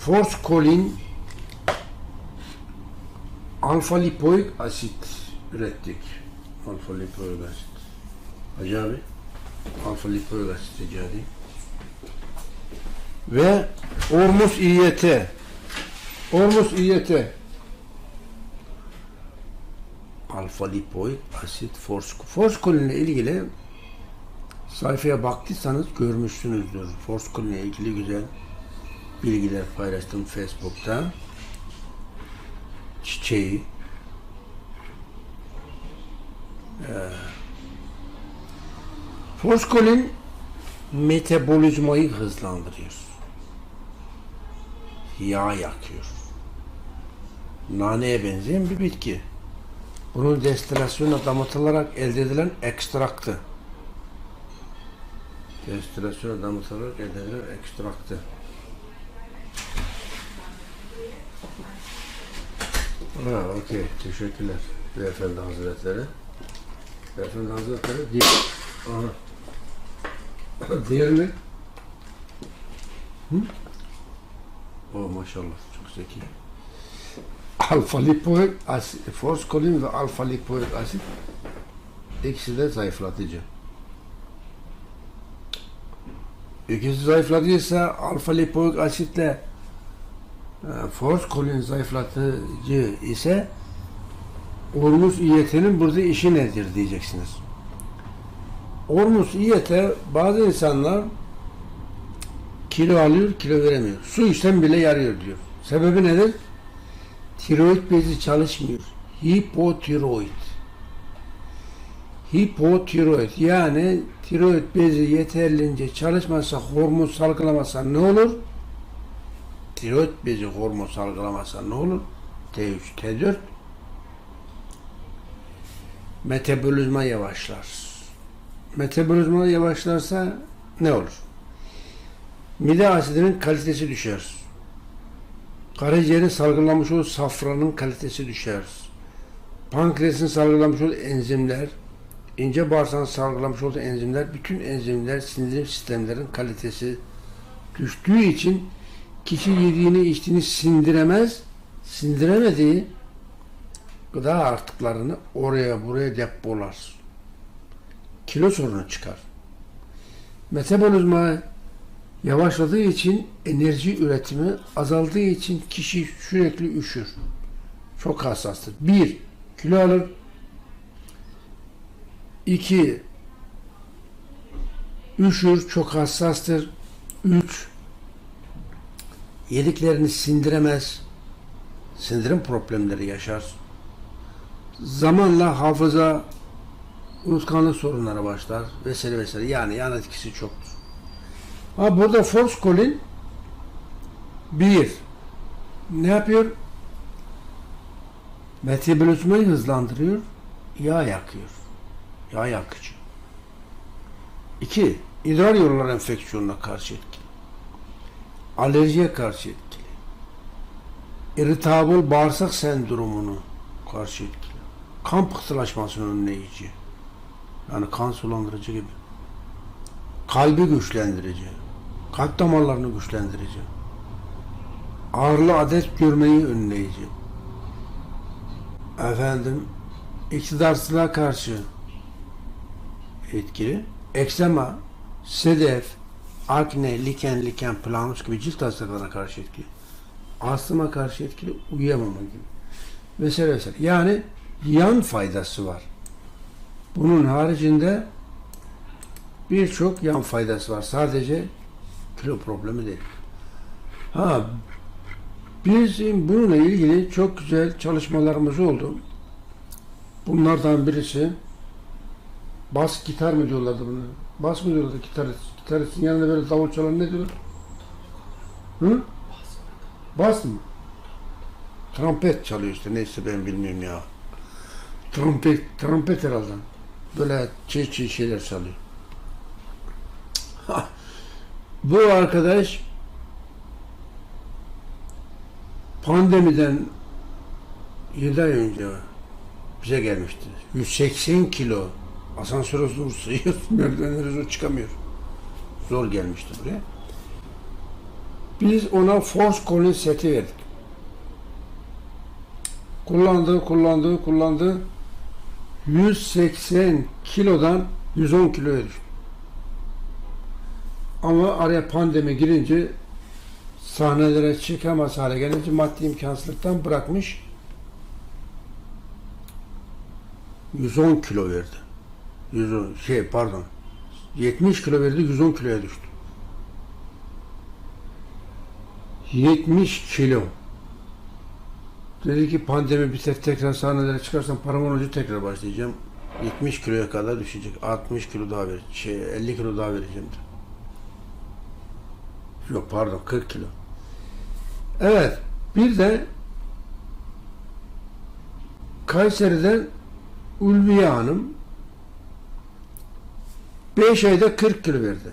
forskolin alfa lipoik asit ürettik. Alfa lipoik asit. Hacı. Alfa lipoik asit edeyim. Ve Ormus İYT. Ormus İYT. Alfa lipoik asit forsk. Forskolin ile ilgili sayfaya baktıysanız görmüşsünüzdür. Forskolin ile ilgili güzel bilgiler paylaştım Facebook'ta. Çiçeği. Ee, Forskolin metabolizmayı hızlandırıyor. Yağ yakıyor. Naneye benzeyen bir bitki. Bunun destilasyonla damıtılarak elde edilen ekstraktı. Destilasyonla damıtılarak elde edilen ekstraktı. Ha, okey. Teşekkürler. Beyefendi Hazretleri. Beyefendi Hazretleri değil. Aha. Diğer ne? Hı? Oh maşallah çok zeki. Alfa lipoik asit, forskolin ve alfa lipoik asit ikisi de zayıflatıcı. İkisi zayıflatıyorsa alfa lipoik asitle e, forskolin zayıflatıcı ise Ormus İYT'nin burada işi nedir diyeceksiniz. Ormus İYT bazı insanlar kilo alıyor, kilo veremiyor. Su içten bile yarıyor diyor. Sebebi nedir? Tiroid bezi çalışmıyor. Hipotiroid. Hipotiroid yani tiroid bezi yeterlince çalışmazsa hormon salgılamazsa ne olur? Tiroid bezi hormon salgılamazsa ne olur? T3, T4 metabolizma yavaşlar. Metabolizma yavaşlarsa ne olur? Mide asidinin kalitesi düşer. Karaciğerin salgılamış olduğu safranın kalitesi düşer. Pankreasın salgılamış olduğu enzimler, ince bağırsağın salgılamış olduğu enzimler, bütün enzimler, sindirim sistemlerin kalitesi düştüğü için kişi yediğini içtiğini sindiremez, sindiremediği gıda artıklarını oraya buraya depolar. Kilo sorunu çıkar. Metabolizma yavaşladığı için enerji üretimi azaldığı için kişi sürekli üşür. Çok hassastır. Bir, kilo alır. İki, üşür, çok hassastır. Üç, yediklerini sindiremez. Sindirim problemleri yaşar. Zamanla hafıza, unutkanlık sorunları başlar vesaire vesaire. Yani yan etkisi çoktur. Ha burada forskolin bir ne yapıyor? Metabolizmayı hızlandırıyor, yağ yakıyor. Yağ yakıcı. İki, idrar yolları enfeksiyonuna karşı etkili. Alerjiye karşı etkili. İritabul bağırsak sendromunu karşı etkili. Kan pıhtılaşmasının önleyici. Yani kan sulandırıcı gibi kalbi güçlendirici, kalp damarlarını güçlendirici, ağırlı adet görmeyi önleyici, efendim iktidarsızlığa karşı etkili, eksema, sedef, akne, liken, liken, planus gibi cilt hastalıklarına karşı etkili, astıma karşı etkili, uyuyamama gibi vesaire vesaire. Yani yan faydası var. Bunun haricinde birçok yan faydası var. Sadece kilo problemi değil. Ha bizim bununla ilgili çok güzel çalışmalarımız oldu. Bunlardan birisi bas gitar mı diyorlardı bunu? Bas mı diyorlardı gitarist? Gitaristin yanında böyle davul çalan ne diyor? Hı? Bas mı? Trompet çalıyor işte neyse ben bilmiyorum ya. Trompet, trompet herhalde. Böyle çiğ çiğ şeyler çalıyor. Bu arkadaş pandemiden 7 ay önce bize gelmişti. 180 kilo asansöre zor sığıyor, merdivenlere zor çıkamıyor. Zor gelmişti buraya. Biz ona Force Colin seti verdik. Kullandı, kullandı, kullandı. 180 kilodan 110 kiloya düştü. Ama araya pandemi girince sahnelere çıkamaz hale gelince maddi imkansızlıktan bırakmış. 110 kilo verdi. 110 şey pardon. 70 kilo verdi 110 kiloya düştü. 70 kilo. Dedi ki pandemi biter tekrar sahnelere çıkarsam param olunca tekrar başlayacağım. 70 kiloya kadar düşecek. 60 kilo daha ver, şey 50 kilo daha vereceğim. de. Yok pardon 40 kilo. Evet. Bir de Kayseri'den Ulviye Hanım 5 ayda 40 kilo verdi.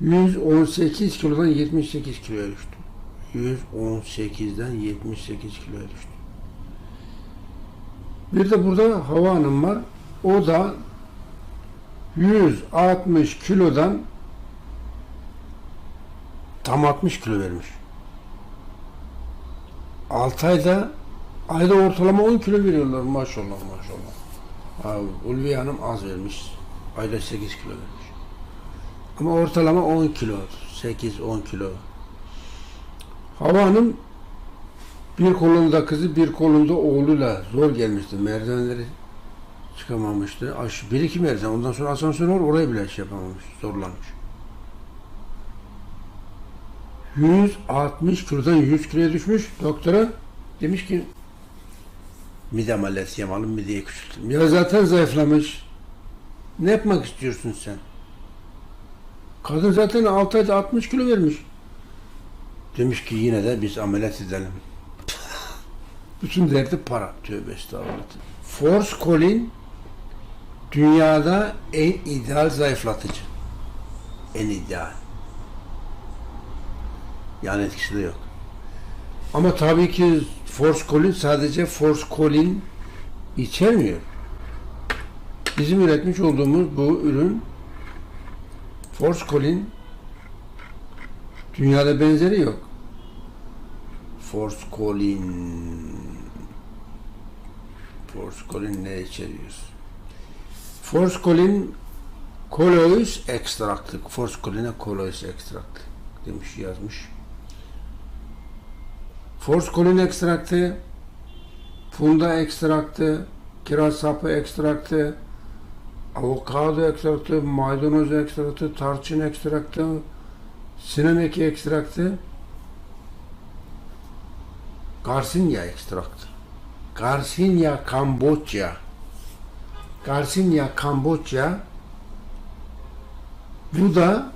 118 kilodan 78 kiloya düştü. 118'den 78 kiloya düştü. Bir de burada Hava Hanım var. O da 160 kilodan tam 60 kilo vermiş. 6 ayda ayda ortalama 10 kilo veriyorlar maşallah maşallah. Abi, Hanım az vermiş. Ayda 8 kilo vermiş. Ama ortalama 10 kilo. 8-10 kilo. Hava Hanım bir kolunda kızı bir kolunda oğluyla zor gelmişti. Merdivenleri çıkamamıştı. Aş, bir iki merdiven. Ondan sonra asansör var. Orayı bile şey yapamamış. Zorlanmış. 160 kilodan 100 kiloya düşmüş. Doktora demiş ki mide ameliyatı yapalım mideyi küçültün. Ya zaten zayıflamış. Ne yapmak istiyorsun sen? Kadın zaten 6 ayda 60 kilo vermiş. Demiş ki yine de biz ameliyat edelim. Bütün derdi para. Tövbe estağfurullah. Force Colin dünyada en ideal zayıflatıcı. En ideal. Yani etkisi de yok. Ama tabii ki Force Colin sadece Force Colin içermiyor. Bizim üretmiş olduğumuz bu ürün Force Colin dünyada benzeri yok. Force Colin ne içeriyor? Force Colin Kolois ekstraktı. Force Colin'e Kolois ekstraktı demiş yazmış. Force Colin ekstraktı, funda ekstraktı, kiraz sapı ekstraktı, avokado ekstraktı, maydanoz ekstraktı, tarçın ekstraktı, sinemeki ekstraktı, Garcinia ekstraktı. Garcinia Kamboçya. Garcinia Kamboçya bu da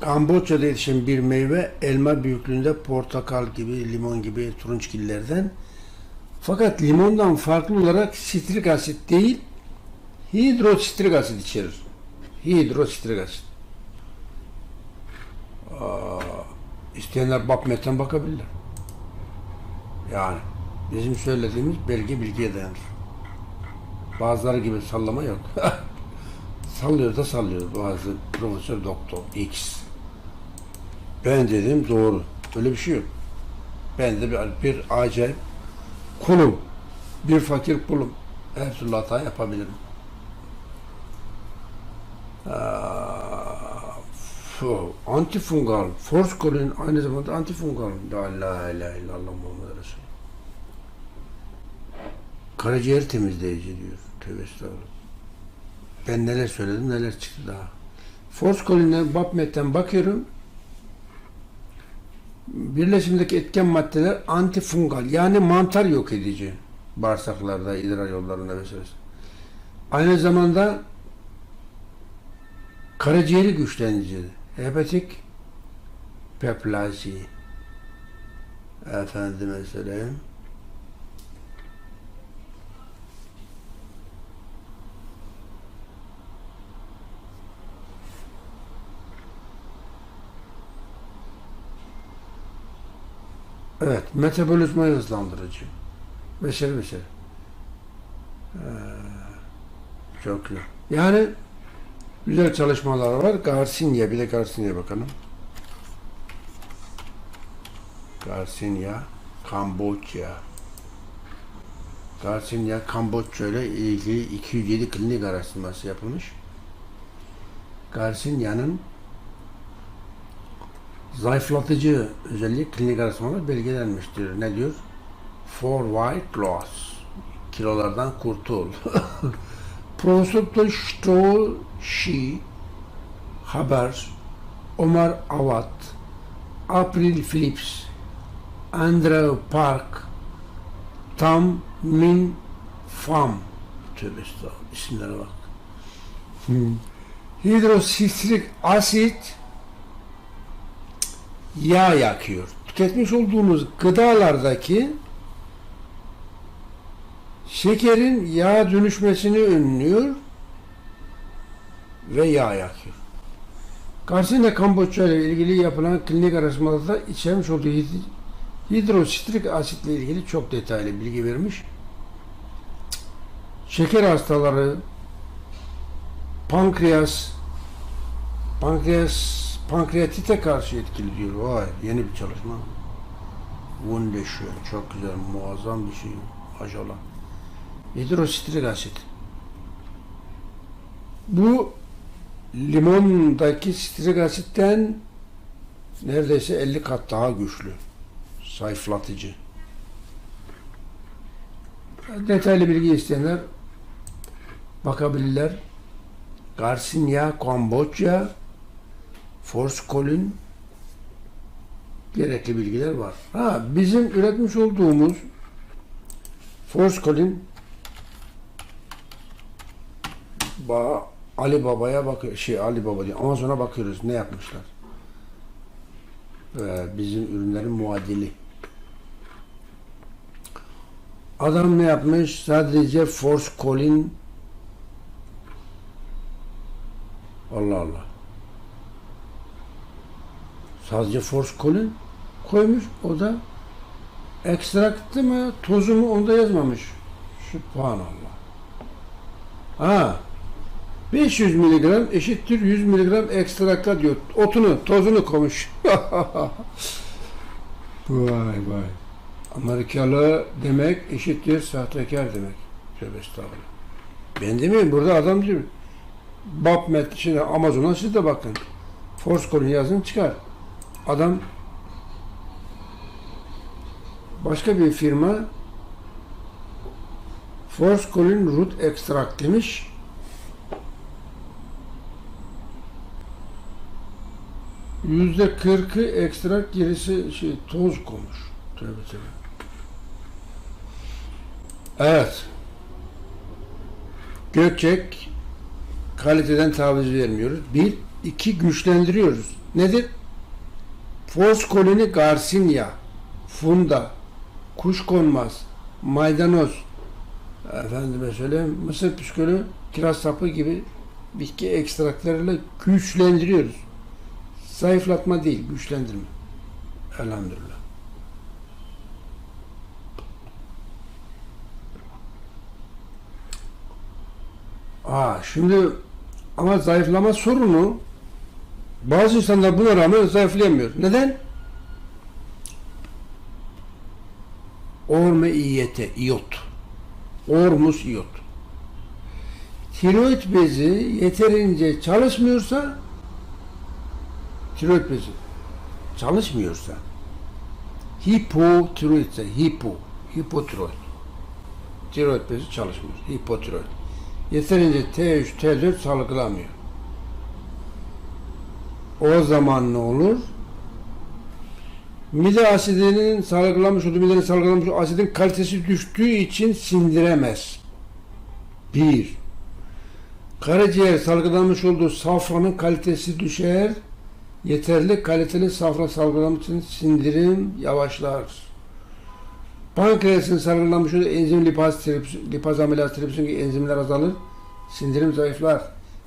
Kamboçya'da yetişen bir meyve elma büyüklüğünde portakal gibi, limon gibi turunçgillerden. Fakat limondan farklı olarak sitrik asit değil, hidrositrik asit içerir. Hidrositrik asit. Aa, isteyenler BAPMET'ten bakabilirler. Yani bizim söylediğimiz belge bilgiye dayanır. Bazıları gibi sallama yok. Sallıyor da sallıyor bazı profesör doktor X. Ben dedim doğru. Öyle bir şey yok. Ben de bir, bir acayip kulum. Bir fakir kulum. Her türlü hata yapabilirim. Antifungal. Forskolin aynı zamanda antifungal. La ilahe illallah Muhammed Resul. Karaciğer temizleyici diyor. Tövbe estağfurullah. Ben neler söyledim neler çıktı daha. Forscolin'e BAPMET'ten bakıyorum. Birleşimdeki etken maddeler antifungal yani mantar yok edici. Bağırsaklarda, idrar yollarında vesaire. Aynı zamanda karaciğeri güçlendirici. Hepatik peplazi. Efendime söyleyeyim. Evet, metabolizmayı hızlandırıcı. Vesaire vesaire. Ee, çok güzel. Yani Güzel çalışmalar var. Garcinia, bir de Garcinia bakalım. Garcinia, Kamboçya. Garcinia, Kamboçya ile ilgili 207 klinik araştırması yapılmış. Garcinia'nın zayıflatıcı özellik klinik araştırmalar belgelenmiştir. Ne diyor? For weight loss. Kilolardan kurtul. Profesör Stoşi Haber Omar Avat April Phillips Andrew Park Tam Min Pham Tövbe estağfurullah. isimlere bak. Hmm. Hidrositrik asit yağ yakıyor. Tüketmiş olduğumuz gıdalardaki şekerin yağ dönüşmesini önlüyor ve yağ yakıyor. Garcinia Kamboçya ile ilgili yapılan klinik araştırmalarda içermiş olduğu hid- hidrositrik asitle ilgili çok detaylı bilgi vermiş. Şeker hastaları, pankreas, pankreas, pankreatite karşı etkili diyor. Vay yeni bir çalışma. Wunderschön. Çok güzel, muazzam bir şey. Maşallah. Hidrositrik asit. Bu limondaki sitrik asitten neredeyse 50 kat daha güçlü. Zayıflatıcı. Detaylı bilgi isteyenler bakabilirler. Garcinia, Kamboçya, Forskolin gerekli bilgiler var. Ha, bizim üretmiş olduğumuz Forskolin ba Ali Baba'ya bakıyor. Şey Ali Baba diyor. Amazon'a bakıyoruz. Ne yapmışlar? Ee, bizim ürünlerin muadili. Adam ne yapmış? Sadece Force Sadece Force Colin koymuş. O da ekstraktı mı, tozu mu onda yazmamış. Subhanallah. Ha, 500 miligram eşittir 100 miligram ekstrakta diyor. Otunu, tozunu koymuş. vay vay. Amerikalı demek eşittir sahtekar demek. Tövbe estağfurullah. Ben demeyeyim burada adam diyor. Babmet şimdi Amazon'a siz de bakın. Forskol'un yazın çıkar. Adam başka bir firma Forskol'ün root extract demiş. Yüzde kırkı ekstrak gerisi şey toz koymuş. Tövbe tövbe. Evet. Gökçek kaliteden taviz vermiyoruz. Bir, iki güçlendiriyoruz. Nedir? Force koloni Garcinia, Funda, kuşkonmaz, maydanoz, efendime söyleyeyim, mısır püskülü, kiraz sapı gibi bitki ekstraklarıyla güçlendiriyoruz. Zayıflatma değil, güçlendirme. Elhamdülillah. Aa, şimdi ama zayıflama sorunu bazı insanlar buna rağmen zayıflayamıyor. Neden? Orme iyiyete, iyot. Ormus iyot. Tiroid bezi yeterince çalışmıyorsa tiroid bezi çalışmıyorsa hipotiroidse hipo hipotiroid tiroid bezi çalışmıyor. Hipotiroid. Yeterince T3, T4 salgılamıyor. O zaman ne olur? Mide asidinin salgılamış olduğu, midenin salgılamış olduğu asidin kalitesi düştüğü için sindiremez. Bir. Karaciğer salgılamış olduğu safranın kalitesi düşer. Yeterli kaliteli safra salgılamak için sindirim yavaşlar. Pankreasın salgılamış olduğu enzim lipaz, tripsin, lipaz amilaz tripsin enzimler azalır. Sindirim zayıflar.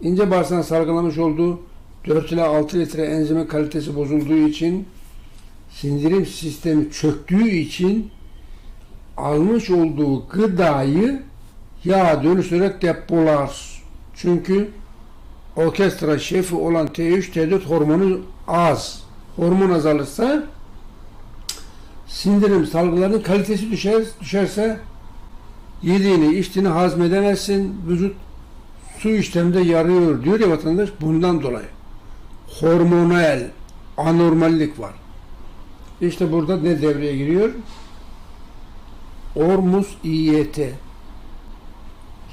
İnce bağırsağın salgılamış olduğu 4 ile 6 litre enzimin kalitesi bozulduğu için sindirim sistemi çöktüğü için almış olduğu gıdayı yağ dönüştürerek depolar. Çünkü orkestra şefi olan T3, T4 hormonu az. Hormon azalırsa sindirim salgılarının kalitesi düşer, düşerse yediğini, içtiğini hazmedemezsin. Vücut su işlemde yarıyor diyor ya vatandaş bundan dolayı. Hormonal anormallik var. İşte burada ne devreye giriyor? Ormus İYT.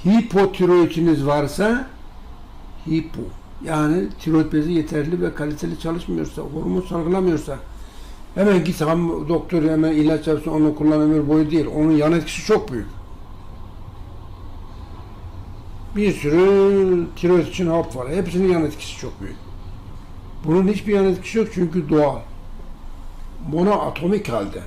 Hipotiroidiniz varsa hipo yani tiroid bezi yeterli ve kaliteli çalışmıyorsa, hormon salgılamıyorsa hemen git ham, doktor hemen ilaç yapsın onu kullan ömür boyu değil. Onun yan etkisi çok büyük. Bir sürü tiroid için hap var. Hepsinin yan etkisi çok büyük. Bunun hiçbir yan etkisi yok çünkü doğal. Monoatomik halde.